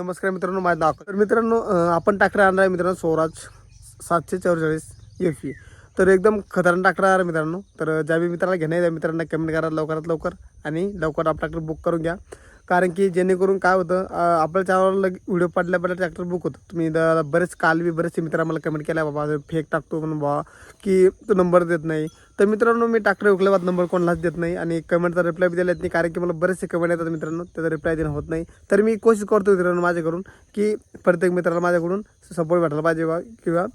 नमस्कार मित्रांनो माझं नाव तर मित्रांनो आपण टाकरा आणणार आहे मित्रांनो स्वराज सातशे चौवेचाळीस एफ ई तर एकदम खतरनाक टाकरा आहे मित्रांनो. तर ज्या बी मित्राला घेण्यात मित्रांना कमेंट करा लवकरात लवकर आणि लवकर आप ट्रॅक्टर बुक करून घ्या. कारण की जेणेकरून काय होतं आपल्या चॅनलला व्हिडिओ पडल्या पडल्या ट्रॅक्टर बुक होतं. तुम्ही द- बरेच काल बी बरेचसे मित्र मला कमेंट केला बाबा फेक टाकतो म्हणून बाबा की तो नंबर देत नाही. तर मित्रांनो मी ट्रॅक्टर विकल्याबाद नंबर कोणालाच देत नाही आणि कमेंटचा रिप्लाय बी दिला येत नाही कारण की मला बरेचसे कमेंट येतात मित्रांनो त्याचा रिप्लाय देणं होत नाही. तर मी कोशिश करतो मित्रांनो माझ्याकडून की प्रत्येक मित्राला माझ्याकडून सपोर्ट भेटायला पाहिजे बा किंवा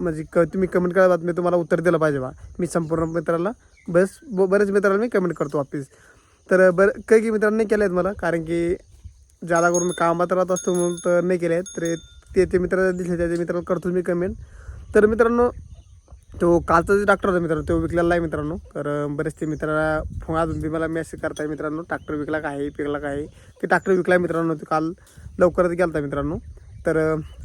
म्हणजे क तुम्ही कमेंट करा बात मी तुम्हाला उत्तर दिलं पाहिजे बा. मी संपूर्ण मित्राला बस ब- बरेच मित्राला मी कमेंट करतो वापिस. तर बरं काही काही मित्रांनी केले आहेत मला कारण की जादा करून मी कामात राहत असतो म्हणून तर नाही केले आहेत. तर ते ते मित्र दिसले त्या मित्राला करतो मी कमेंट तर मित्रांनो तो कालचा जे डॉक्टर होता मित्रांनो तो विकलेला आहे मित्रांनो. तर बरेचसे मित्राला फोन अजून बी मला मेसेज करताय मित्रांनो. ट्रॅक्टर विकला काय आहे पिकला काय आहे? ट्रॅक्टर विकला मित्रांनो तो काल लवकरच गेला होता मित्रांनो. तर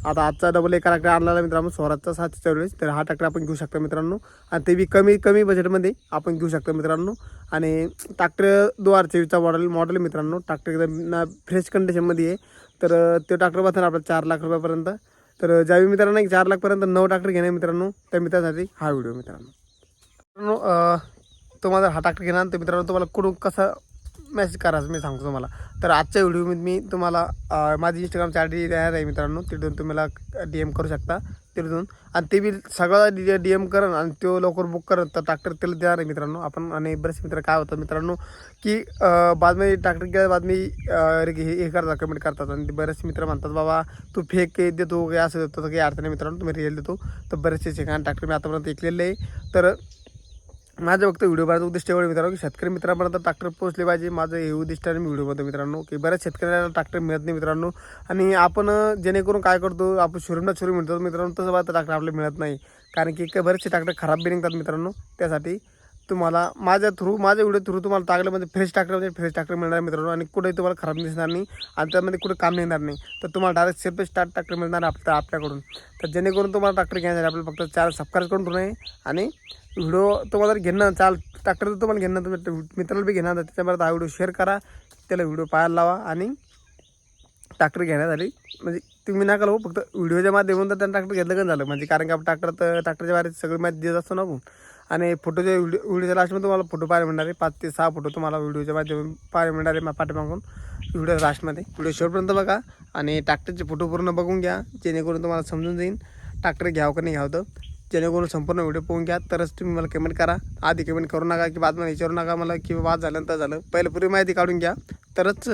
आता आजचा डबल एक ट्रॅक्टर आणलेला आहे मित्रांनो? स्वराजचा सातशे चौवेचाळीस. तर हा ट्रॅक्टर आपण घेऊ शकतो मित्रांनो. आणि ते बी कमी कमी बजेटमध्ये आपण घेऊ शकतो मित्रांनो. आणि ट्रॅक्टर दोन हजार चोवीसचा मॉडेल मॉडेल मित्रांनो. ट्रॅक्टर एकदम ना फ्रेश कंडिशनमध्ये आहे. तर तो ट्रॅक्टर बसणार आपल्याला चार लाख रुपयापर्यंत. तर ज्यावेळी मित्रांनो एक चार लाखपर्यंत नऊ ट्रॅक्टर घेणे मित्रांनो त्या मित्रासाठी हा व्हिडिओ मित्रांनो. मित्रांनो तुम्हाला हा ट्रॅक्टर घेणार तर मित्रांनो तुम्हाला कुठून कसा मेसेज कराच मी सांगतो तुम्हाला. तर आजच्या व्हिडिओमध्ये मी तुम्हाला माझी इंस्टाग्रामची आय डी तयार आहे मित्रांनो तिथून तुम्हाला डी एम करू शकता. तिथून. आणि ते बी सगळं डी डी एम करण आणि तो लवकर बुक करत तर ट्रॅक्टर त्याला देणार आहे मित्रांनो. आपण आणि बरेच मित्र काय होतं मित्रांनो की बातमी ट्रॅक्टर गेल्या बातमी रे- हे करता करतात कमेंट करतात. आणि बरेच मित्र म्हणतात बाबा तू फेक देतो काही असं देतो तर काही अर्थ नाही मित्रांनो तुम्ही रिअल देतो. तर बरेचसे ठिकाण ट्रॅक्टर मी आतापर्यंत ऐकलेले आहे. तर माझं फक्त व्हिडिओ बनायचं उद्दिष्ट एवढं मित्रांनो की शेतकरी मित्रांपर्यंत ट्रॅक्टर पोहोचले पाहिजे. माझं हे उद्दिष्ट आहे मी व्हिडिओ बनतो मित्रांनो की बऱ्याच शेतकऱ्याला ट्रॅक्टर मिळत नाही मित्रांनो. आणि आपण जेणेकरून काय करतो आपण शोरूमला शोरूम मिळतो मित्रांनो तसं बघा ट्रॅक्टर आपल्याला मिळत नाही. कारण की बरेचसे ट्रॅक्टर खराब बी निघतात मित्रांनो त्यासाठी तुम्हाला माझ्या थ्रू माझ्या व्हिडिओ थ्रू तुम्हाला टाकलं म्हणजे फ्रेश टाकलं म्हणजे फ्रेश टाकलं मिळणार मित्रांनो. आणि कुठेही तुम्हाला खराब दिसणार नाही आणि त्यामध्ये कुठे काम निघणार नाही. तर तुम्हाला डायरेक्ट सेफ स्टार्ट टाकलं मिळणार आहे आपल्या आपल्याकडून. तर जेणेकरून तुम्हाला ट्रॅक्टर घ्यायचं आपल्याला फक्त चार सबस्क्राईब करून ठेवणे आणि व्हिडिओ तुम्हाला जर घेणं चाल ट्रॅक्टर तर तुम्हाला घेणं तुम्ही मित्राला बी घेणार तर त्याच्यामध्ये हा व्हिडिओ शेअर करा. त्याला व्हिडिओ पाहायला लावा आणि ट्रॅक्टर घेण्यासाठी म्हणजे तुम्ही नका हो फक्त व्हिडिओच्या माध्यमातून तर त्यांना ट्रॅक्टर घेतलं का झालं? म्हणजे कारण की आपण ट्रॅक्टर तर ट्रॅक्टरच्या बाहेर सगळी माहिती देत असतो ना आपण. आणि फोटोच्या व्हिडिओ व्हिडिओच्या लास्टमध्ये तुम्हाला फोटो पाहायला मिळणार आहे. पाच ते सहा फोटो तुम्हाला व्हिडिओच्या माध्यम पाहायला मिळणार आहे पाठीमागून व्हिडिओ लास्टमध्ये व्हिडिओ शेवटपर्यंत बघा आणि ट्रॅक्टरचे फोटो पूर्ण बघून घ्या जेणेकरून तुम्हाला समजून जाईल ट्रॅक्टर घ्यावं का नाही घ्यावं तर. जेणेकरून संपूर्ण व्हिडिओ पाहून घ्या. तरच तुम्ही मला कमेंट करा. आधी कमेंट करू नका की बातम्या विचारू नका मला की वाद झाल्यानंतर झालं. पहिले पूर्वी माहिती काढून घ्या. तरच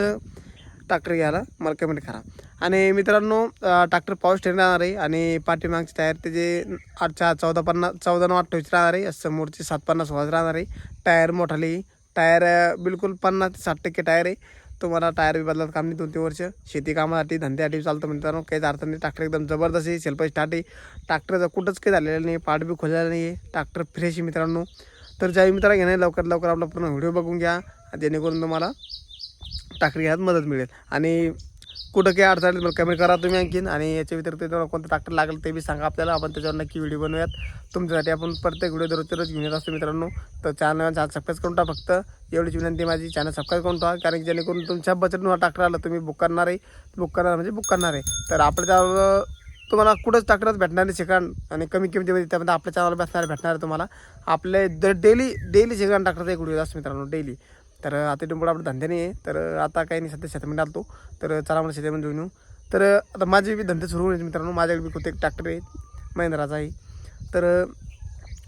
ट्रॅक्टर घ्यायला मला कमेंट करा. आणि मित्रांनो ट्रॅक्टर पाऊस ठेवून राहणार आहे आणि पाठीमागचे टायर त्याचे आठच्या चौदा पन्नास चौदा नऊ अठ्ठावीस राहणार आहे समोरचे सात पन्नास सोळाच राहणार आहे. टायर मोठाली टायर बिलकुल पन्नास ते साठ टक्के टायर आहे. तुम्हाला टायर बी बदलात काम नाही दोन तीन वर्ष. शेती कामासाठी धंद्यासाठी चालतं मित्रांनो. काहीच अर्थ नाही. ट्रॅक्टर एकदम जबरदस्त आहे सेल्फ स्टार्ट आहे ट्रॅक्टरचं कुठंच काही झालेलं नाही पाठ बी खोललेलं नाही आहे. ट्रॅक्टर फ्रेश आहे मित्रांनो. तर ज्या मित्राला घेणे लवकरात लवकर आपला पूर्ण व्हिडिओ बघून घ्या. जेणेकरून तुम्हाला ट्रॅक्टर घ्यायला मदत मिळेल. आणि कुठं काही अडचण कमी मला कमेंट करा तुम्ही आणखीन. आणि याच्या व्यतिरिक्त तुम्हाला कोणतं ट्रॅक्टर लागेल ते बी सांगा आपल्याला. आपण त्याच्यावर नक्की व्हिडिओ बनवूयात. तुमच्यासाठी आपण प्रत्येक व्हिडिओ दररोज रोज घेऊन येत असतो मित्रांनो. तर चॅनल चॅनल सबस्क्राईब करून टाका फक्त. एवढीच विनंती माझी. चॅनल सबस्क्राईब करून टाका कारण की जेणेकरून तुमच्या बजेटनुसार ट्रॅक्टर आलं तुम्ही बुक करणार आहे. बुक करणार म्हणजे बुक करणार आहे. तर आपल्या त्यावर तुम्हाला कुठंच ट्रॅक्टरच भेटणार नाही सेकंड आणि कमी किमतीमध्ये त्यामध्ये आपल्या चॅनलवर भेटणार भेटणार आहे तुम्हाला. आपले द डेली डेली सेकंड ट्रॅक्टरचा एक व्हिडिओ असतो मित्रांनो डेली तर आता इथून आपलं धंदे नाही आहे. तर आता काही नाही सध्या शेतामध्ये आलतो. तर चला मला शेतामध्ये घेऊन येऊ. तर आता माझे बी धंदे सुरू होण्याचे मित्रांनो. माझ्याकडे बी एक ट्रॅक्टर आहे. महिंद्राचा आहे. तर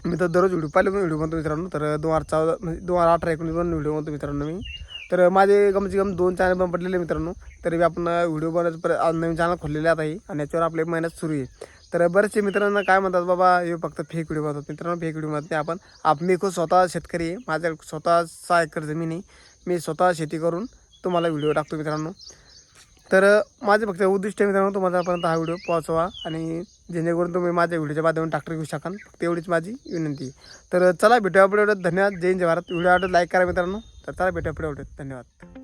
मी तर दररोज व्हिडिओ पाहिले पण व्हिडिओ बनतो मित्रांनो. तर दोन हजार चौदा म्हणजे दोन हजार अठरा एकोणीस पण व्हिडिओ बनतो मित्रांनो मी. तर माझे कमसे कम दोन चॅनल पण पडलेले मित्रांनो. तरी आपण व्हिडिओ बनवायचं नवीन चॅनल खोललेले आता आहे आणि याच्यावर आपले महिन्यात सुरू आहे. तर बरेचसे मित्रांना काय म्हणतात बाबा हे फक्त फेक व्हिडिओ मारतात मित्रांनो फेक व्हिडिओ मारत नाही आपण. आप मी खूप स्वतः शेतकरी आहे. माझ्या स्वतः सहा एकर जमीन आहे. मी स्वतः शेती करून तुम्हाला व्हिडिओ टाकतो मित्रांनो. तर माझे फक्त उद्दिष्ट मित्रांनो तुम्हालापर्यंत हा व्हिडिओ पोहोचवा आणि जेणेकरून तुम्ही माझ्या व्हिडिओच्या माध्यमातून ट्रॅक्टर घेऊ शकाल. फक्त एवढीच माझी विनंती तर चला भेटूया पुढे एवढं. धन्यवाद. जय जय भारत. व्हिडिओ आवडत लाईक करा मित्रांनो. तर चला भेटूया पुढे एवढं. धन्यवाद.